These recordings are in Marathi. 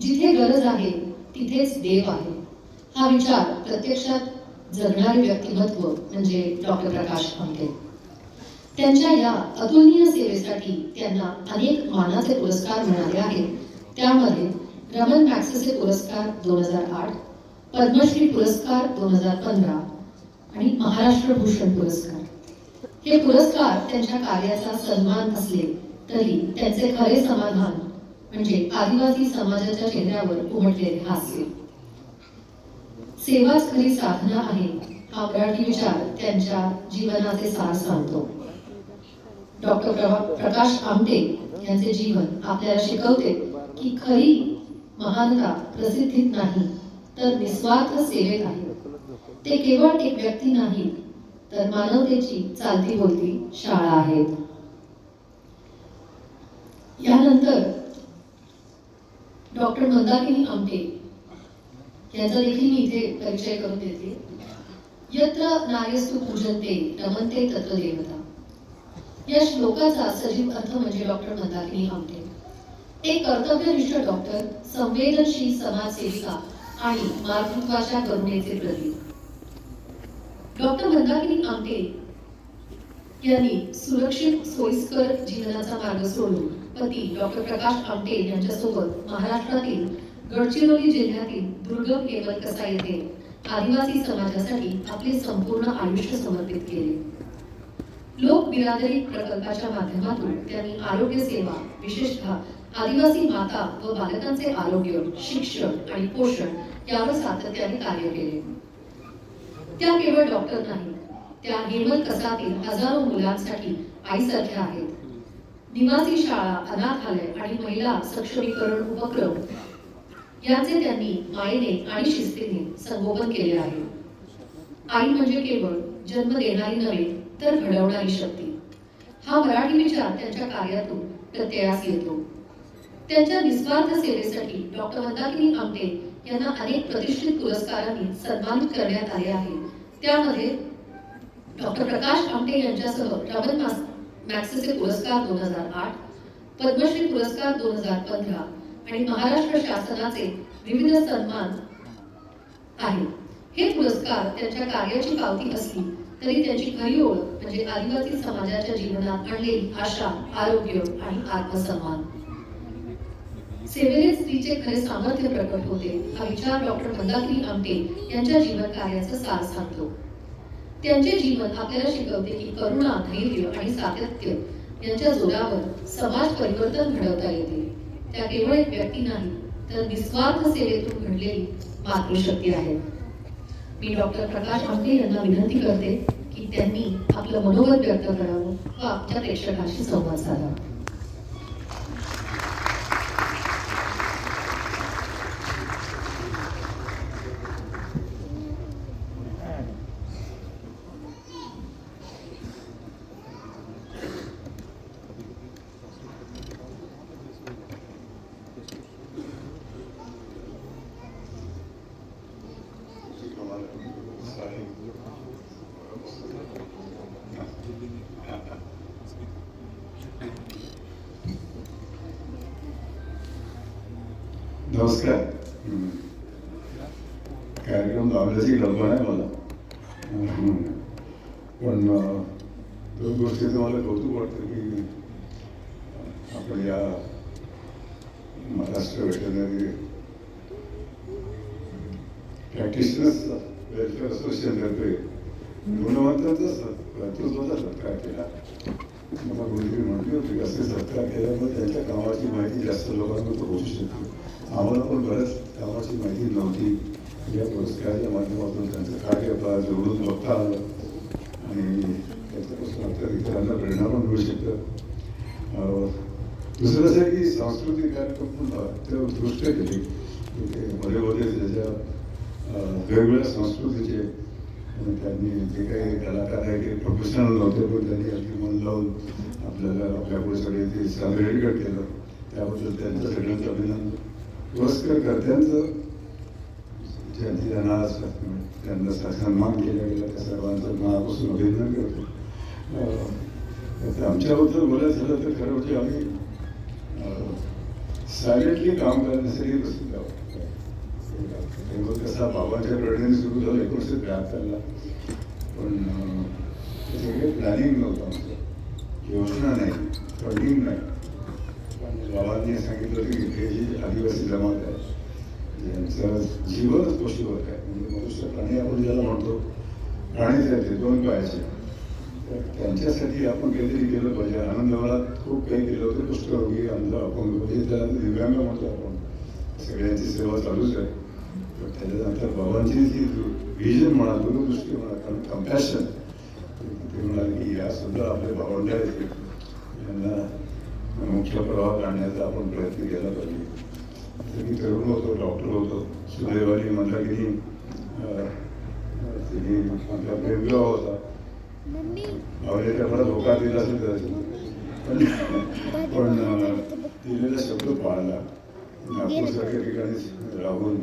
जिथे गरज आहे तिथेच देव आहे. हा विचार प्रत्यक्षात जगणारे व्यक्तिमत्व म्हणजे डॉक्टर प्रकाश आमटे त्यांच्या या अतुलनीय सेवेसाठी त्यांना अनेक मानाचे पुरस्कार मिळाले आहेत. त्यामध्ये रमन मॅक्सेसे पुरस्कार दोन हजार आठ पद्मश्री पुरस्कार दोन हजार पंधरा आणि महाराष्ट्र भूषण पुरस्कार. हे पुरस्कार त्यांच्या कार्याचा सन्मान असले तरी त्यांचे खरे समाधान म्हणजे आदिवासी समाजाच्या चेहऱ्यावर उमटलेले हास्य. सेवाच खरी साधना आहे हा मराठी विचार त्यांच्या जीवनाचे सार सांगतो. डॉक्टर प्रकाश आमटे यांचे जीवन आपल्याला शिकवते की खरी महानता प्रसिद्धीत नाही तर निस्वार्थ सेवेत आहे. ते केवळ एक व्यक्ती नाही तर मानवतेची चालती बोलती शाळा आहेत. यानंतर डॉक्टर मंदाकिनी आमटे? यांचा देखील मी इथे परिचय करून देते. यत्र नार्यस्तु पूजनते रमनते तत्र देवता या श्लोकाचा सजीव अर्थ म्हणजे डॉक्टर मंदाकिनी आमटे. एक कर्तव्यनिष्ठ डॉक्टर संवेदनशील समाजसेविका आणि मातृत्वाच्या करुणेचे प्रतीक डॉक्टर मंदाकिनी आमटे? यांनी सुरक्षित सोयीस्कर जीवनाचा मार्ग सोडून पती डॉक्टर प्रकाश आमटे यांच्यासोबत महाराष्ट्रातील गडचिरोली जिल्ह्यातील दुर्गम हेमलकसा येथे आदिवासी समाजासाठी आपले संपूर्ण आयुष्य समर्पित केले. लोक बिरादरी प्रकल्पाच्या माध्यमातून त्यांनी आरोग्य सेवा विशेषतः आदिवासी माता व बालकांचे आरोग्य शिक्षण आणि पोषण यावर सातत्याने कार्य केले. त्या केवळ डॉक्टर नाही त्या हेमल कसातील हजारो मुलांसाठी आईसारख्या आहेत. निवासी शाळा अनाथालय आणि महिला सक्षमीकरण उपक्रम यांचे त्यांनी मायेने आणि शिस्तीने संगोपन केले आहे. आई म्हणजे केवळ जन्म देणारी नव्हे तर घडवणारी शक्ती. हा मराठी विचार त्यांच्या कार्यातून प्रत्ययास येतो. त्यांच्या निस्वार्थ सेवेसाठी डॉक्टर मंदाकिनी आमटे यांना अनेक प्रतिष्ठित पुरस्कारांनी सन्मानित करण्यात आले आहे. त्यामध्ये डॉक्टर प्रकाश आमटे यांच्यासह रमन मॅक्सेसे पुरस्कार दोन हजार आठ पद्मश्री पुरस्कार दोन हजार पंधरा आणि महाराष्ट्र शासनाचे विविध सन्मान आहेत हे पुरस्कार त्यांच्या कार्याची पावती असली तरी त्यांची खरी ओळख म्हणजे आदिवासी समाजाच्या जीवनात आणलेली आशा आरोग्य आणि आत्मसन्मान. सेवेने स्त्रीचे खरे सामर्थ्य प्रकट होते हा विचार डॉक्टर मंदाकिनी आमटे यांच्या जीवन कार्याचा सार सांगतो. त्यांचे जीवन आपल्याला शिकवते की करुणा धैर्य आणि सातत्य यांच्या जोरावर समाज परिवर्तन घडवता येते. त्या केवळ एक व्यक्ती नाही तर निस्वार्थ सेवेतून घडलेली मातृशक्ती आहे. मी डॉक्टर प्रकाश आमटे यांना विनंती करते की त्यांनी आपलं मनोगत व्यक्त करावं व आमच्या प्रेक्षकाशी संवाद साधावा. नमस्कार. कार्यक्रम लावल्याची कल्पना आहे मला. पण दोन गोष्टीचं मला कौतुक वाटतं की आपण या Maharashtra veterinary practitioners welfare association तर्फे असोसिएशनतर्फे गुणवंतांचा कर्तृत्वाचा सत्कार केला मला कोणीतरी म्हटली होती की असे सत्कार केल्यामुळे त्यांच्या कामाची माहिती जास्त लोकांपर्यंत पोहोचू शकते आम्हाला पण बऱ्याच कामाची माहिती नव्हती या पुरस्काराच्या माध्यमातून त्यांचं कार्य फार जवळून बघता आलं आणि त्याच्यापासून आपल्या इतरांना प्रेरणा पण मिळू शकतं. दुसरं असं आहे की सांस्कृतिक कार्यक्रम पण त्या उत्कृष्ट केले मध्ये मध्ये त्याच्या वेगवेगळ्या संस्कृतीचे त्यांनी जे काही कलाकार आहे ते प्रोफेशनल नव्हते पण त्यांनी अगदी मन लावून आपल्याला आपल्यापुढे सगळे ते सेलिब्रेट केलं त्याबद्दल त्यांचं सगळ्यांचं अभिनंदन. पुरस्कारकर्त्यांचं ज्यांची त्यांना त्यांना सन्मान केला गेला त्या सर्वांचं मनापासून अभिनंदन करतो. आमच्याबद्दल बोलायचं झालं तर खरं म्हणजे आम्ही सायलेंटली काम करण्यासाठी प्रसिद्ध आहोत. तेव्हा कसा बाबांच्या प्रेरणेने सुरू झालं एकोणीसशे त्र्याहत्तरला पण अं, त्याचं काही प्लॅनिंग नव्हतं आमचं. योजना नाही फंडिंग नाही. पण बाबांनी सांगितलं की हे जी आदिवासी जमात आहे यांचं जीवनच पशुवर्ग आहे. म्हणजे मनुष्य प्राणी आपण ज्याला म्हणतो प्राणीच आहे ते दोन पायाचे. तर त्यांच्यासाठी आपण काहीतरी केलं पाहिजे. आनंदवनात खूप काही केलं होतं. कुष्ठरोगी अंध अपंग म्हणजे त्याला दिव्यांग म्हणतो आपण सगळ्यांची सेवा चालूच आहे. त्याच्यानंतर बाबांची जी व्हिजन म्हणा दूरदृष्टी म्हणा कारण कम्पॅशन ते म्हणाले की या सुद्धा आपले भावंड आहेत यांना मुख्य प्रवाहात आणण्याचा आपण प्रयत्न केला पाहिजे. तर मी तरुण होतो डॉक्टर होतो सुदैवानी मंदागिरी तिने आमचा प्रेमविवाह होता. आवडीच्या मला धोका दिला कदाचित पण पण दिलेला शब्द पाळला. नागपूरसारख्या ठिकाणी राहून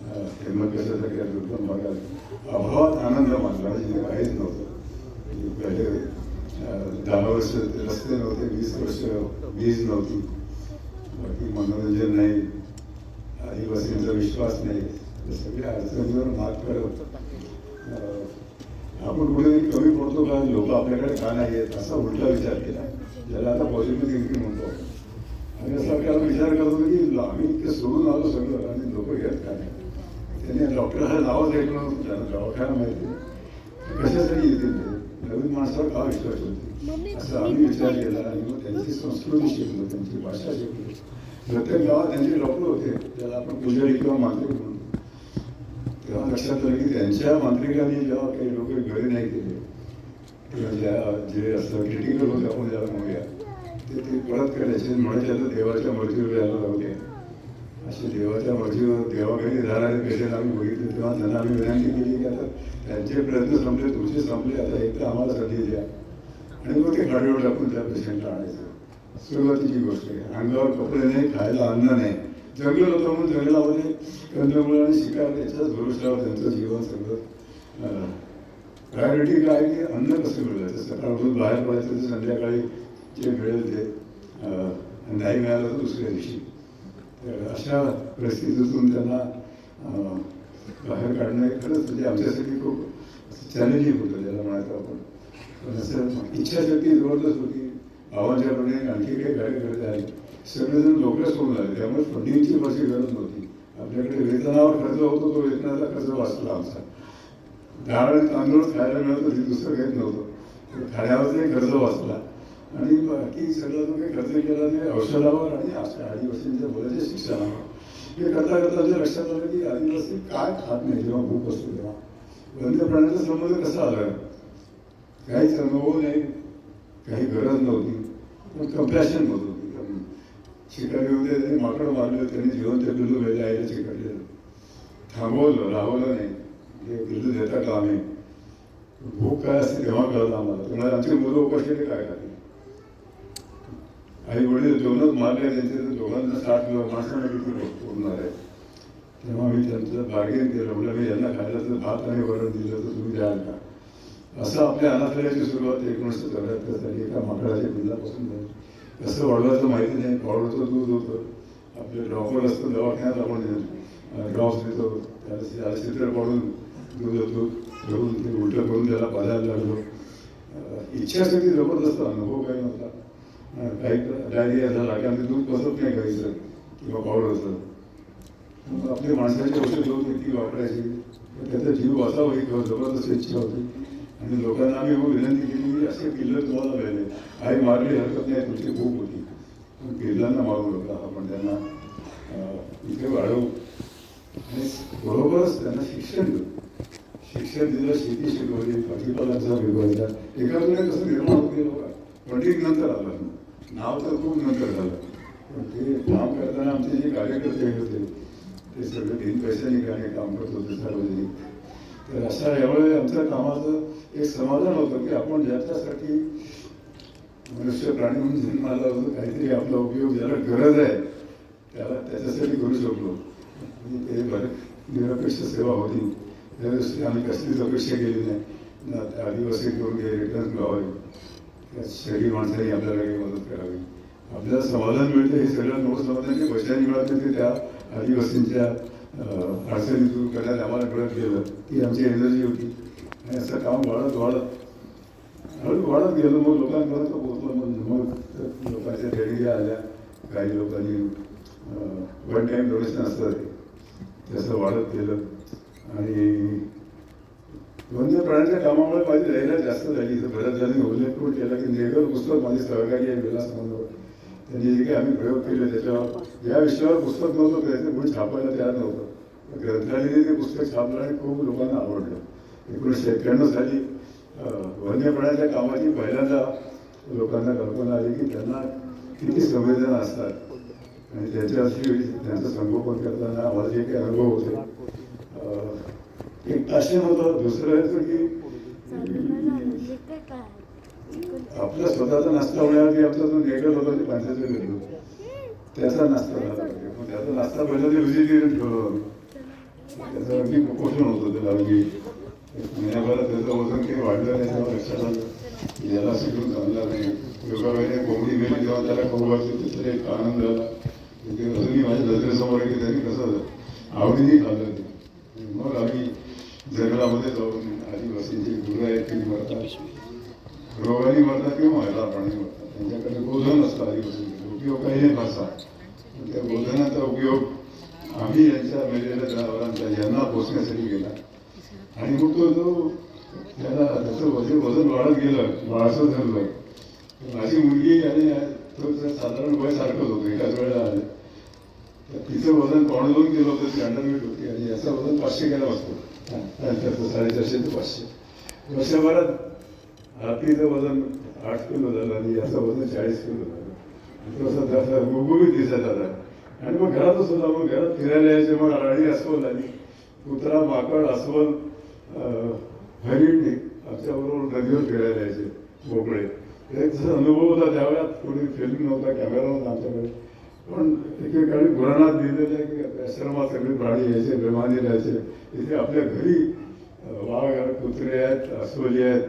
अं, त्र्यंबकेश्वरसारख्या दुर्गम भागात अभावात आनंद मानला म्हणजे काहीच नव्हतं म्हणजे पहिले दहा वर्ष ते रस्ते नव्हते वीस वर्ष वीज नव्हती बाकी मनोरंजन नाही आदिवासींचा विश्वास नाही या सगळ्या अडचणीवर मात करत अं, आपण कुठेतरी कमी पडतो का लोक आपल्याकडे का नाही येत असा उलटा विचार केला ज्याला आता पॉझिटिव्ह थिंकिंग म्हणतो आपण. आणि असं विचार करत होतो की आम्ही इतके सोडून आलो सगळं आणि लोक येत का नाही त्याने डॉक्टरांना नावच ऐकलं त्यांना दवाखाना माहिती. कशासाठी येतील ते नवीन माणसावर का विश्वास ठेवतील असं आम्ही विचार केला आणि मग त्यांची संस्कृती शिकलो त्यांची भाषा शिकलो प्रत्येक गावात त्यांचे डॉक्टर होते त्याला आपण पुजारी किंवा मांत्रिक म्हणतो तेव्हा लक्षात आलं की त्यांच्या मांत्रिकांनी जेव्हा काही लोक घरी नाही केले किंवा ज्या जे असं क्रिटिकल होते आपण ज्याला म्हणूया ते ते परत करायचे म्हणायचे आता देवाच्या मर्जीवर यायला लावले असे देवाच्या मर्जीवर देवाकडे जाणारे पेशंट आम्ही बघितले. तेव्हा त्यांना आम्ही विनंती केली की आता त्यांचे प्रयत्न संपले तुमचे संपले आता एक तर आम्हाला संधी द्या. आणि मग ते गाडीवर टाकून त्या पेशंटला आणायचं. सुरुवातीची गोष्ट आहे. अंगावर कपडे नाही खायला अन्न नाही. जंगल होतं म्हणून जंगलामध्ये कंदमुळं आणि शिकार याच्याच भरोशावर त्यांचं जीवन सगळं प्रायोरिटी काय की अन्न कसं मिळायचं सकाळपासून बाहेर पडायचं तर संध्याकाळी जे मिळेल ते नाही मिळालं तर दुसऱ्या दिवशी. अशा परिस्थितीतून त्यांना बाहेर काढणं हे खरंच म्हणजे आमच्यासाठी खूप चॅलेंजिंग होतं ज्याला म्हणायचं आपण. पण असं इच्छाशक्ती जबरदस्त होती. भावांच्याकडे आणखी काही कार्यकर्ते आले. सगळेजण नोकऱ्या सोडून आले. त्यामुळे फंडिंगची फारशी गरज नव्हती. आपल्याकडे वेतनावर खर्च होतो तो वेतनाचा खर्च वाचला आमचा. डाळ तांदूळ खायला मिळत होती दुसरं काहीच नव्हतं. खाण्यावरचाही खर्च वाचला. आणि बाकी सगळं जो काही खर्च केला ते औषधावर आणि आदिवासींच्या मुलाच्या शिक्षणावर. हे करता करता जे लक्षात आलं की आदिवासी काय खात नाही जेव्हा भूक असतो तेव्हा. वन्य प्राण्याचा संबंध कसा आला? काहीच अनुभव नाही काही गरज नव्हती. पण कम्पॅशन होत होती. शिकारी होते त्यांनी माकड मारलं त्यांनी जीवन ते बिल्लू घ्यायला आईला चिकटलेलं थांबवलं राहवलं नाही. हे पिल्लू देता आम्ही भूक काय असते तेव्हा कळलं आम्हाला. तुम्हाला आमचे मुलं उपाशी काय खाते आई वडील दोनच मारले त्यांचे तर दोघांना साठ माणसांना किती लोक उरणार आहे? तेव्हा मी त्यांचं बार्गेन केलं. म्हटलं मी यांना खायला तर भात आणि वरण दिलं तर तुम्ही द्याल का? असं आपल्या अनाथालयाची सुरुवात एकोणीसशे चौऱ्याहत्तर साली एका माकडाच्या बिंदापासून झाली. कसं वाढवायचं माहिती नाही पावडरचं दूध होतं. आपले ड्रॉपर असतं दवाखान्यात आपण ड्रॉप्स देतो त्याला चित्र पाडून दूध होतो घेऊन ते उलटं करून त्याला पाजायला लागलो. इच्छाशक्ती जबरदस्त अनुभव काही नव्हता. अं, काही डायरिया झाला की आम्ही दूध बसत नाही घरीचं किंवा पावडरचं मग आपली माणसाची औषध होती ती वापरायची. पण त्याचा जीव वाचावा ही जबरदस्त इच्छा होती. आणि लोकांना आम्ही मग विनंती केली की असे पिल्लं तुम्हाला मिळाले. आई मारली हरकत नाही तुमची भूक होती. पण किल्लांना मारू नका आपण त्यांना इथे वाढवू. आणि बरोबरच त्यांना शिक्षण देऊ. शिक्षण दिलं शेती शिकवली भाजीपाला विभागला एकाकडे कसं निर्माण होते लोक पंडित नंतर आला. नाव तर खूप नंतर झालं पण ते काम करताना आमचे जे कार्यकर्ते होते ते सगळे बिन पैशाने गाणे काम करत होते सार्वजनिक. तर अशा यावेळी आमच्या कामाचं एक समाधान होतं की आपण ज्याच्यासाठी मनुष्य प्राणी म्हणून जन्माला होतो काहीतरी आपला उपयोग ज्याला गरज आहे त्याला त्याच्यासाठी करू शकलो. आणि ते बरं निरपेक्ष सेवा होती. त्या दृष्टीने आम्ही कसलीच अपेक्षा केली नाही. ना आदिवासी करून घे रिटर्न मिळावे त्या शहरी माणसांनी आपल्याला काही मदत करावी. आपल्याला समाधान मिळतं हे सगळं नवं समाधान पैशाने मिळत नाही ते त्या आदिवासींच्या अडचणीतून अडचणी आम्हाला कळत गेलं. ती आमची एनर्जी होती. आणि असं काम वाढत वाढत हळू वाढत गेलं. मग लोकांपर्यंत पोहोचलं मग मग लोकांच्या देणग्या आल्या काही लोकांनी वन टाईम डोनेशन असतं ते. तसं वाढत गेलं. आणि वन्य प्राण्यांच्या कामामुळे माझी रहिला जास्त झाली. इथं बऱ्याच जणांनी उल्लेख केला की नेगर पुस्तक माझे सहकारी आहे विलास म्हणून त्यांनी जे काही आम्ही प्रयोग केले त्याच्यावर या विषयावर पुस्तक नव्हतं त्याचं कोणी छापायला तयार नव्हतं. ग्रंथालयाने ते पुस्तक छापलं आणि खूप लोकांना आवडलं. एकोणीसशे एक्क्याण्णव साली वन्य प्राण्यांच्या कामाची पहिल्यांदा लोकांना कल्पना आली की त्यांना किती संवेदना असतात. आणि त्याच्याशी त्यांचं संगोपन करताना आम्हाला जे काही अनुभव होते एक आश्चर्य होतं दुसरं याचं की आपला स्वतःचा नाश्ता होण्याआधी आपला जो नेगल होता ते पंचायत घेतो त्याचा नाश्ता झाला पण त्याचा नाश्ता पहिला ते व्हेजिटेरियन ठेवलं. त्याचं अगदी कुपोषण होतं त्याला अगदी महिन्याभरात त्याचं वजन काही वाढलं नाही तेव्हा लक्षात आलं. याला शिकून जमणार नाही. योगावेळेने कोंबडी गेली तेव्हा त्याला खाऊ घातली त्याचा एक आनंद झाला ते अजूनही माझ्या नजरेसमोर आहे की त्यांनी कसं आवडीने खाल्लं ते. मग आम्ही जंगलामध्ये जाऊन आदिवासींची गुरं आहेत ती मरतात. रोगाने मरतात किंवा व्हायला प्राणी मरतात. त्यांच्याकडे गोधन असतं आदिवासींकडे उपयोग काही नाही फारसा त्या गोधनाचा उपयोग आम्ही यांच्या मेलेल्या जनावरांचा यांना पोचण्यासाठी केला. आणि मग तो जो त्याला त्याचं वजन वजन वाढत गेलं वाढसं धरलं माझी मुलगी आणि तो साधारण वय सारखंच होतं एकाच वेळेला आले. तर तिचं वजन पावणे दोन किलो होतं ती अंडरवेट होती. आणि याचं वजन पाचशे ग्रॅम असतो. त्याचं असेल तर पाचशे वर्षभरात हातीचं वजन आठ किलो झालं आणि याचं वजन चाळीस किलो झालं. आणि तो असं गुबगुबीत दिसत आला. आणि मग घरातच होता मग घरात फिरायला यायचे मग राणी अस्वल आली. कुत्रा माकड अस्वल अं, हरिण आमच्याबरोबर नदीवर फिरायला यायचे मोकळे. एक जसा अनुभव होता त्यावेळेस कोणी फिल्म नव्हता कॅमेरा नव्हता आमच्याकडे. पण एकेकाळी पुराणात लिहिलेलं आहे की आश्रमात सगळे प्राणी यायचे प्रेमाने राहायचे. इथे आपल्या घरी वाघ आहेत कुत्रे आहेत अस्वली आहेत.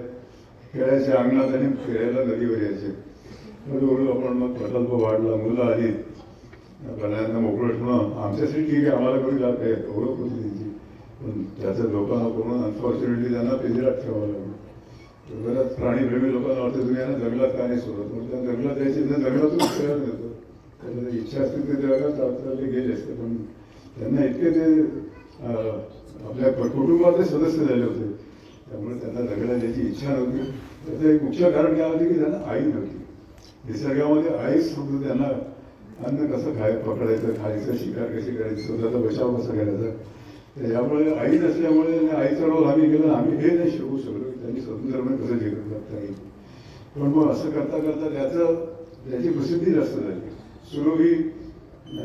खेळायच्या अंगणात आणि फिरायला नदीवर यायचे. हळूहळू आपण मग प्रकल्प वाढला मुलं आली. प्राण्यांना मोकळं ठेवणं आमच्यासाठी ठीक आहे आम्हाला कोणी जात आहे ओळख होती त्यांची. पण त्याचं लोकांना करून अनफॉर्च्युनेटली त्यांना पिंजरात ठेवावं लागलं. बऱ्याच प्राणीप्रेमी लोकांना वाटतं तुम्ही यांना जंगलात का नाही सोडत? मग त्या जंगलात यायचे जंगलातून फिरायला त्यांना इच्छा असते ते जगात आपल्याला गेले असते. पण त्यांना इतके ते आपल्या कुटुंबातले सदस्य झाले होते. त्यामुळे त्यांना जगण्यात याची इच्छा नव्हती. त्याचं एक मुख्य कारण काय होते की त्यांना आई नव्हती. निसर्गामध्ये आईच फक्त त्यांना अन्न कसं खाय पकडायचं खायचं शिकार कशी करायची स्वतःचा बचाव कसा करायचा. तर यामुळे आई नसल्यामुळे आईचा रोल आम्ही केला. आम्ही हे नाही शिकू शकलो. की त्यांनी स्वतंत्रपणे कसं जीवन जगता येईल? पण मग असं करता करता त्याचं त्याची प्रसिद्धी जास्त झाली. सुरभी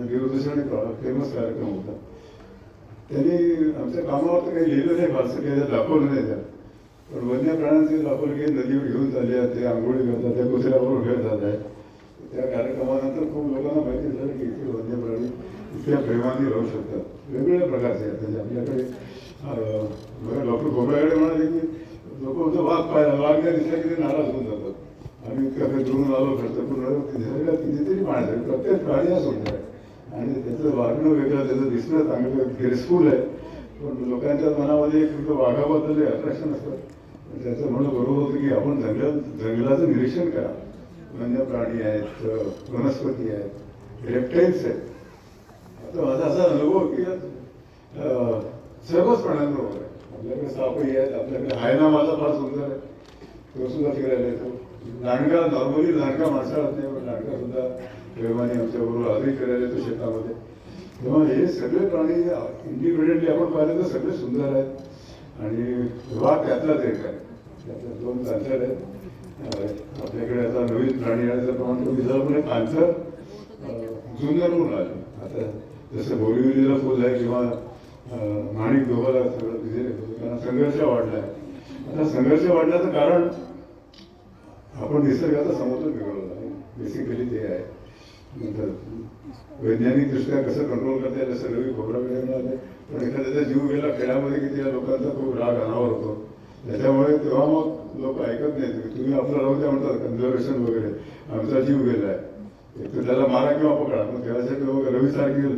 दूरदर्शन फेमस कार्यक्रम होता. त्यांनी आमच्या कामावर तर काही लिहिलं नाही फारसं काही दाखवलं नाही त्यात. पण वन्य प्राण्यांचे दाखवलं की नदीवर घेऊन चालले आहेत ते आंघोळी करतात त्या घेत खेळतात आहे. त्या कार्यक्रमानंतर खूप लोकांना माहिती झालं की इथे वन्य प्राणी इतक्या प्रेमाने राहू शकतात. वेगवेगळ्या प्रकारचे आहेत. म्हणजे आपल्याकडे डॉक्टर खोबऱ्याकडे म्हणाले की लोक वाघ पाहिला वाघ नाही दिसला की ते नाराज होऊन जातात. आम्ही धुवून काही दुरून आलो खर्च करून आलो निसर्गात कितीतरी प्रत्येक प्राणी हा सुंदर आहे. आणि त्याचं वागणं वेगळं त्याचं दिसणं चांगलं ग्रेसफुल आहे. पण लोकांच्या मनामध्ये एक वाघाबद्दल अट्रॅक्शन असतं. पण त्याचं म्हणणं बरोबर होतं की आपण जंगल जंगलाचं निरीक्षण करा. वन्य प्राणी आहेत वनस्पती आहेत रेप्टाईल्स आहेत. आता माझा असा अनुभव की सर्वच प्राण्यांबरोबर आहे. आपल्याकडे सापही आहेत आपल्याकडे हायना माझा फार सुंदर आहे. तो सुद्धा फिरायला येतो. लांडगा नॉर्मली लांडगा माणसाळत नाही पण लांडगा सुद्धा प्रेमाने आमच्याबरोबर आजही फिरायला येतो शेतामध्ये. तेव्हा हे सगळे प्राणी इंडिपेंडेंटली आपण पाहिले तर सगळे सुंदर आहेत. आणि वाघ त्यातलाच एक आहे. त्यातल्या दोन कांचर आहेत. आपल्याकडे आता नवीन प्राणी आल्याचं प्रमाण कमी झालं पण कांचर जुन्नर म्हणून आले. आता जसं बोरिवलीला फुल आहे किंवा माणिक दोघाला सगळं कारण संघर्ष वाढला आहे आता संघर्ष वाढल्याचं कारण आपण निसर्गाचा समतोल बिघडवला आहे. बेसिकली ते आहे. नंतर वैज्ञानिकदृष्ट्या कसं कंट्रोल करता येईल असं खोबरा खोबराकडे म्हणाले पण एखाद्याचा जीव गेला खेळामध्ये की त्या लोकांचा खूप राग अनावर होतो. त्याच्यामुळे तेव्हा मग लोक ऐकत नाहीत. तुम्ही आपलं राहू द्या म्हणतात कन्झर्वेशन वगैरे. आमचा जीव गेला एक तर त्याला मारा किंवा पकडा. मग त्यासाठी लोक रवीसारखे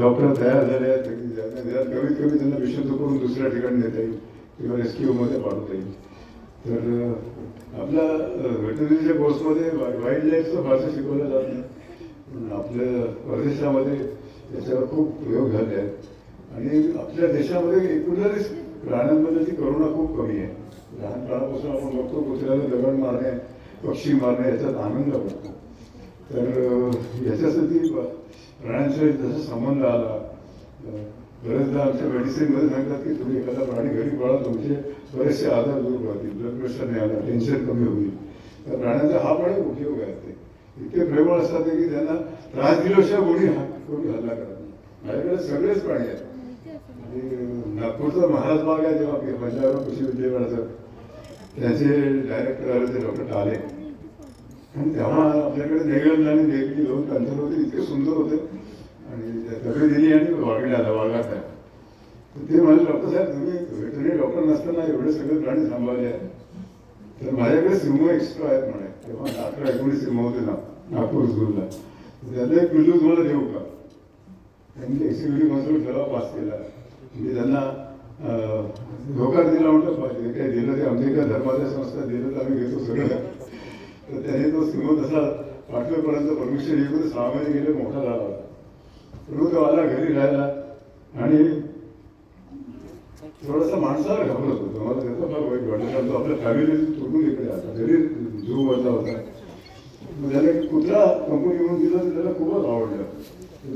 डॉक्टर तयार झाले आहेत. ज्यात कमीत कमी त्यांना विशुद्ध करून दुसऱ्या ठिकाणी नेता येईल. किंवा रेस्क्यूमध्ये पाठवता येईल. तर आपल्या व्हेटरनरीच्या कोर्समध्ये वाईल्ड लाईफचं फारसं शिकवलं जात नाही. पण आपल्या परदेशामध्ये त्याच्यावर खूप प्रयोग झाले आहेत. आणि आपल्या देशामध्ये एकूणच प्राण्यांबद्दलची करुणा खूप कमी आहे. लहानपणापासून आपण बघतो कुत्र्याला दगड मारणे पक्षी मारणे याच्यात आनंद वाटतो तर याच्यासाठी प्राण्यांशी जसा संबंध आला बरेचदा आमच्या मेडिसिनमध्ये सांगतात की तुम्ही एखादा प्राणी घरी पळा तुमचे बरेचसे आजार दूर होतील ब्लड प्रेशर नाही आला टेन्शन कमी होईल. तर प्राण्यांचा हा पण एक उपयोग आहे ते. इतके प्रेमळ असतात की त्यांना त्रास दिल्याशिवाय कोणी कोणी हल्ला करत नाही. माझ्याकडे सगळेच प्राणी आहेत. आणि नागपूरचा महाराज बाग आहे जेव्हा पंजाब कृषी विद्यापीठाचं त्याचे डायरेक्टर आले ते डॉक्टर टाले आणि तेव्हा आपल्याकडे नेगल आणि देवी दोन पंथर होते इतके सुंदर होते. आणि तब्येत दिली आणि वागणे आला वाघात आहे. ते म्हणजे डॉक्टर साहेब तुम्ही व्हेटरनरी डॉक्टर नसताना एवढे सगळे प्राणी सांभाळले आहेत. तर माझ्याकडे सिंह एक्स्ट्रा आहेत म्हणे. तेव्हा अठरा एकोणीस सिंह होते ना नागपूर स्कूलला त्यातलं एक पिल्लू तुम्हाला देऊ का? त्यांनी एक्झिक्युटिव्ह मधून ठराव पास केला. म्हणजे त्यांना धोका दिला म्हटलं पाहिजे काय दिलं ते आमच्या एका धर्माच्या संस्था दिलं तर आम्ही घेतो सगळं. तर त्याने तो सिंह तसा पाठवेपर्यंत परमिशन येऊन सहा महिने गेले मोठा झाला होता. तो आला घरी राहिला आणि माणसाला घाबरत होतो. मला त्याचा फार वाईट वाटलं. कारण तो आपल्या फॅमिली तुटून इकडे आला? घरी जीव वरला होता. त्याने कुत्रा कंपनी म्हणून दिला तर त्याला खूपच आवडलं.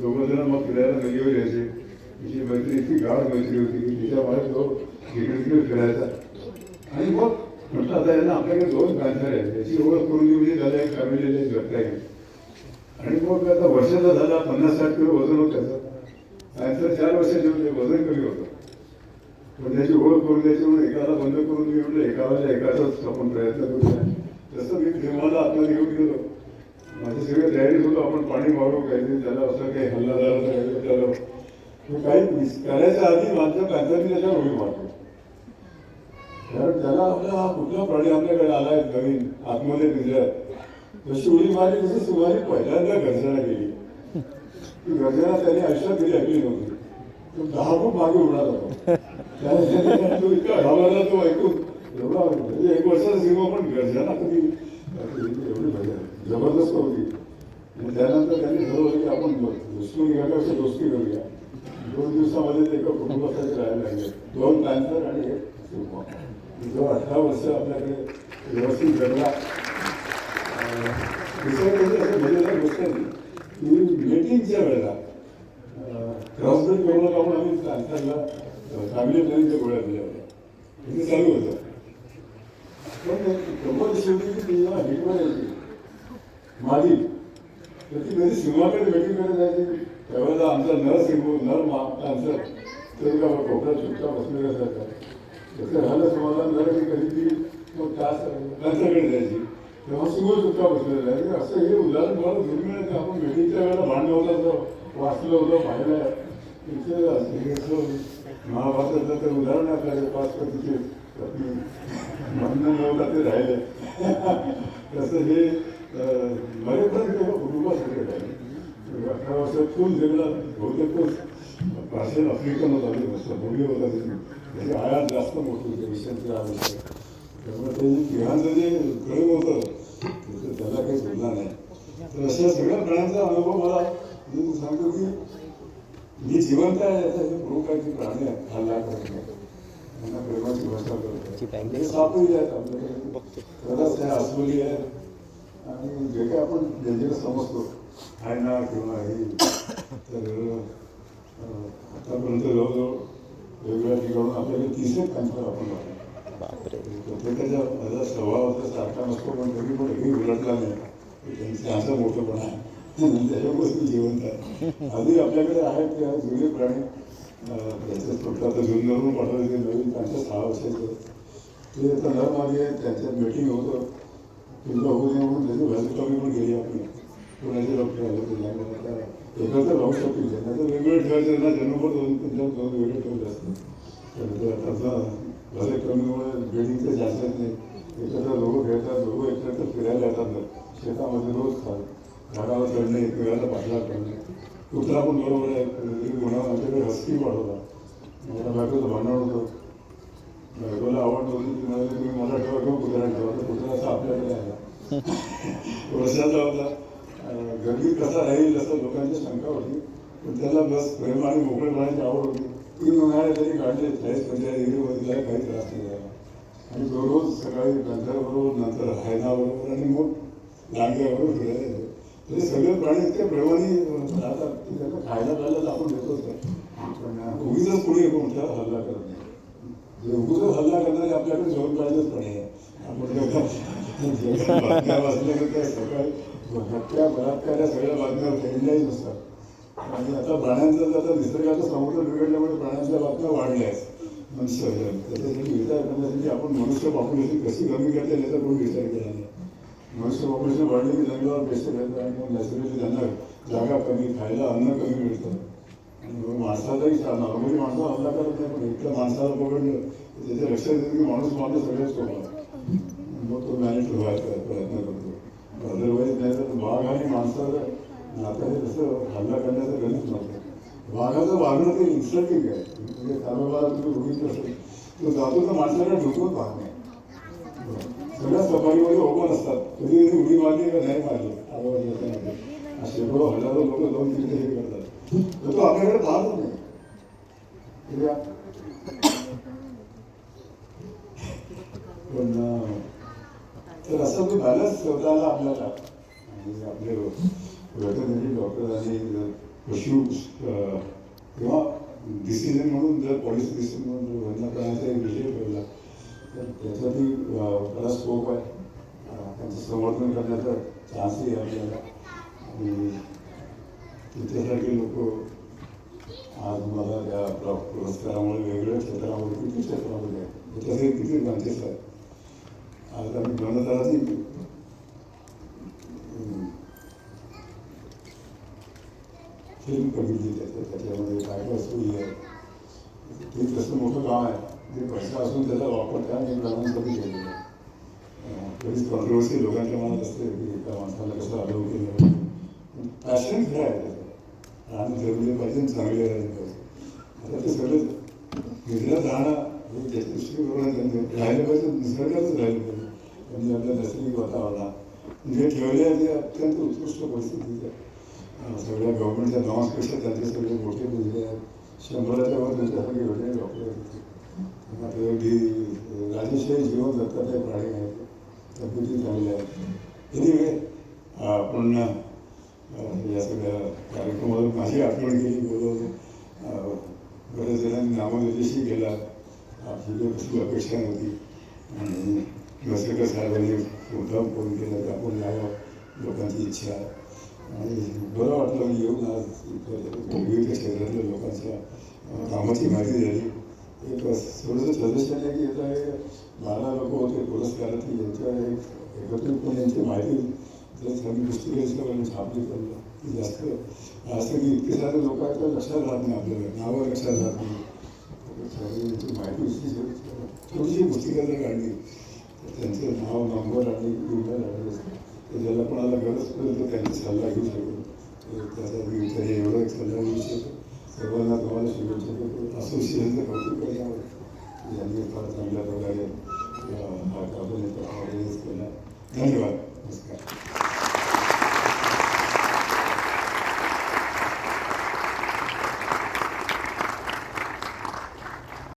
दोघं जण मग फिरायला नदीवर यायचे. तिची मैत्री इतकी गाढ मैत्री होती की तिच्या तिच्यामुळे तो इकडे तिकडे फिरायचा आणि मग म्हटलं आता यांना आपल्याकडे दोन कॅन्सर आहेत. त्याची ओळख करून देऊ म्हणजे त्याला एक फॅमिलीला एक जगता येईल आणि मग आता वर्षाचा झाला पन्नास साठ किलो वजन होतं त्याचं. कॅन्सर चार वर्षाचे होते वजन कमी होतं. पण त्याची ओळख करून द्यायची म्हणून एकाला बंद करून मी म्हटलं एकाला एकाचाच आपण प्रयत्न करूया. तसं मी प्रेमाला आतमध्ये घेऊन गेलो माझी सगळी तयारी होतो आपण पाणी मारू काहीतरी त्याला असं काही हल्ला झाला काही त्याला काही करायच्या आधी माझ्या पॅन्थरनी त्याच्यावर होईल मारतो. कारण त्याला आपला हा कुठला प्राणी आपल्याकडे आलाय नवीन आतमध्ये पिंजऱ्यात तशी उडी मारली तशी सुमारी पहिल्यांदा गर्जना केली. ती गर्जना त्याने आयुष्यात कधी ऐकली नव्हती. तो दहा फूट मागे उडणार होता त्याने तो इतका घाबरला तो ऐकून एवढा म्हणजे एक वर्षाचा सिनेमा पण गर्जना कधी एवढी मजा जबरदस्त होती आणि त्यानंतर त्यांनी ठरवलं की आपण दुश्मनी घाटापेक्षा दोस्ती करूया दोन दिवसामध्ये ते एका कुटुंबासाठी राहायला लागले दोन पॅन्थर आणि एक सिनेमा जो अठरा वर्ष आपल्याकडे व्यवस्थित घडला अं, दुसरं म्हणजे असं मजेदार गोष्ट की मीटिंगच्या वेळेला क्रॉसब्रेड करू लावून आम्ही त्यांना फॅमिली प्लॅनिंगच्या गोळ्या दिल्या होत्या. हे चालू होतं. पण गंमत शेवटी होती हिटवर यायची माझी तर ती कधी सिंहाकडे भेटी करत जायची? त्यावेळेला आमचा नर सिंह नर मा आमचं तर का कोपऱ्यात चुपचाप बसलेला जायचा त्याचं झालं समाधान झालं की कधी ती मग तास त्यांच्याकडे जायची. तेव्हा सिंह चुपचाप बसलेला जायचं असं हे उदाहरण मला दुर्मिळ आपण भेटीच्या वेळेला भांडण होतं तर वाचलं होतं पाहिलं महाभारताचं तर उदाहरण आपल्याकडे पाच पतीचे म्हणणं नव्हता ते राहिले तसं हे अं, बरेचजण तेव्हा कुटुंबासाठी राहिले अठरा वर्षात कोण जगला बहुतेक तो पार्सल आफ्रिकन होता ते मस्त मुली होता ते त्याची आयात जास्त मोठी होती विषयांची आयात त्यामुळे ते तिघांचं जे प्रेम होतं त्याला काही तुलना नाही तर अशा सगळ्या प्राण्यांचा अनुभव मला मी सांगतो की मी जिवंत आहे याचा हे आहे की प्राणी हल्ला करत नाही. त्यांना प्रेमाची भाषा करतो. हे आहेत आपल्याकडे. खरंच त्या अस्वली आहेत. आणि जे काही आपण डेंजरस समजतो आहे ना किंवा हे. तर आतापर्यंत जवळजवळ वेगवेगळ्या ठिकाणून आपल्याकडे तीस एक पॅन्थर आपण वाढले प्रत्येकाच्या माझा स्वभाव तर सारखा नसतो पण तरी पण एकही उलटला नाही. त्यांचं त्यांचं मोठंपण आहे. त्याच्यामुळे जिवंत आहे आधी आपल्याकडे आहेत ते जुने प्राणी त्याच्यात फक्त आता जुन्नरून पाठवले ते नवीन त्यांचं सहा वर्षाचं ते आता नर मागे त्यांच्यात मीटिंग होतं तुमचा होऊ नये म्हणून त्याची व्हॅल्यू कमी पण गेली आपली पुण्याचे डॉक्टर आले ते एकत्र राहू शकतील त्यांना तर वेगवेगळे त्यांना जन्मभर दोन त्यांच्या दोन वेगळे ठेवले असतात तर ते आता कमीमुळे बिल्डिंगचं जास्त नाही एकत्र दोघं खेळतात दोघं एकत्र फिरायला येतात शेतामध्ये रोज खात घरावर चढणे एकमेकाला पाठलाग करणे. कुत्रा पण बरोबर आहे कधीतरी गुन्हा आमच्याकडे हस्की वाढवला. मला बायकोचं भांडण होतं. बायकोला आवड होती ती म्हणाली तुम्ही मला ठेवा किंवा कुत्रा ठेवा. तर कुत्रा आपल्याकडे आला. वर्षाचा होता. अं, गर्दीत कसा राहील असं लोकांची शंका होती. पण त्याला बस प्रेम आणि मोकळेपणाची आवड होती. तीन उन्हाळे तरी काढले चाळीस पंचाळीस एरियामध्ये काही त्रास नाही झाला. आणि तो रोज सकाळी नंतरबरोबर नंतर हायनाबरोबर आणि मग लांडग्याबरोबर फिरायला ते सगळे प्राणी इतके प्रेमाने राहतात की त्यांना खायला प्यायला तर आपण देतोच काय पण उगीच कोणी कोणत्या हल्ला करत नाही. जे उगीच हल्ला करणारे आपल्याकडे जेवण पाहिजेच प्राणी आहे आपण जगात जगात बातम्या वाचल्या सकाळी हत्या बलात्कार या सगळ्या बातम्या हेडलाईन नसतात. आणि आता प्राण्यांचं आता निसर्गाचं समुद्र बिघडल्यामुळे प्राण्यांच्या बातम्या वाढल्या आहेत मनुष्य त्याच्यासाठी विचार करण्यासाठी आपण मनुष्य पॉप्युलेशन कशी कमी करता याचा कोणी विचार केला नाही मनुष्य पॉप्युलेशन वाढले की जंगलावर बेस्ट येतं आणि मग नैसर्गिक त्यांना जागा कमी खायला अन्न कमी मिळतं. आणि माणसालाही नॉर्मली माणसं हल्ला करत नाही पण इतक्या माणसाला पकडलं तर त्याच्या लक्षात येतं की माणूस माणूस सगळ्याच सोडला मग तो मॅनेज व्हायचा प्रयत्न करतो. अदरवाईज नाही तर वाघ आणि माणसाला नातं हे तसं हल्ला करण्याचं गणित नव्हतं. वाघाचं वागणं ते इन्सल्टिंग आहे. म्हणजे कारोबार तुम्ही बघितलं असेल तो जातो तर माणसाला ढुकून पाहत. नाही सगळ्या सफारीमध्ये ओपन असतात. कधी कधी उडी मारली का नाही मारली. आवाज येत शेकडो हजारो लोक दोन तिथे हे करतात. तर तो आपल्याकडे पाहतच नाही. पण तर असं तो बॅलन्स ठेवता आला आपल्याला आणि आपले वेटनरी डॉक्टर आणि पशु किंवा डिसिजन म्हणून जर पॉलिसी डिसिजन म्हणून जर वर्ण एक विषय ठेवला अं, बराच स्कोप आहे त्यांचं संवर्धन करण्याचा चान्सही आहे आपल्याला आणि त्याच्यासाठी लोक आज मला प्र- पुरस्कारामुळे वेगवेगळ्या क्षेत्रामध्ये किती क्षेत्रामध्ये आहे आज आम्ही बनतानाची फ़िल्म त्याच्या त्याच्यामध्ये काय काय आहे ते काम आहे ते पैसा असून त्याचा वापर त्या मी केलेला आहे कॉन्ट्रोवर्सी लोकांच्या मनात असते की एका माणसाला कसं अलाव केलं पॅशन खरं आहे पाहिजे आणि चांगले राहिले पाहिजे आता ते सगळं निर्णय राहणं हे त्याच्या दृष्टिकोनात त्यांनी राहिलं पाहिजे निसर्गातच राहिलं पाहिजे म्हणजे आपल्या नैसर्गिक वातावरणात जे ठेवले आहे ते अत्यंत उत्कृष्ट परिस्थितीत आहे सगळ्या गव्हर्नमेंटच्या नॉर्म्सपेक्षा त्यांचे सगळे मोठे बुजले आहेत शंभराच्या वर त्यांच्यासाठी एवढे डॉक्टर आहेत तिथे. राजेशाही जीवन जगतात ते प्राणी आहेत. तब्येती चांगल्या आहेत. एनिवे आपण या सगळ्या कार्यक्रमावर माझी आठवण केली. बोलवलं बऱ्याच जणांनी नामनिर्देशही केला. आपली काही कसली अपेक्षा नव्हती. आणि वसरकर साहेबांनी मुद्दाम फोन केला की आपण यावं लोकांची इच्छा. आहे आणि बरं वाटलं आणि येऊन आज इथं विविध क्षेत्रातल्या लोकांच्या कामाची माहिती झाली. एक थोडंसं सजेशन आहे की याचा हे बारा लोक होते पुरस्कारातील यांच्या एक एकत्रितपणे यांची माहिती जर त्यांनी पुस्तके आणि छापली पडलं की जास्त असं की इतके सारे लोक आहेत तर लक्षात राहत नाही आपल्याला नावं लक्षात राहत नाही. यांची माहिती थोडीशी पुस्तिका जर काढली तर त्यांचं नाव नंबर आणि ईमेल ॲड्रेस तर ज्याला कोणाला गरज पडेल तर त्यांचा सल्ला घेऊ शकतो तर त्यासाठी एवढा एक सल्ला घेऊ शकतो सर्वांना तुम्हाला शुभेच्छा देतो असोसिएशनचं कौतुक करण्यावर यांनी फार चांगल्या प्रकारे अं, हा कार्यक्रम ऑर्गनाईज केला धन्यवाद नमस्कार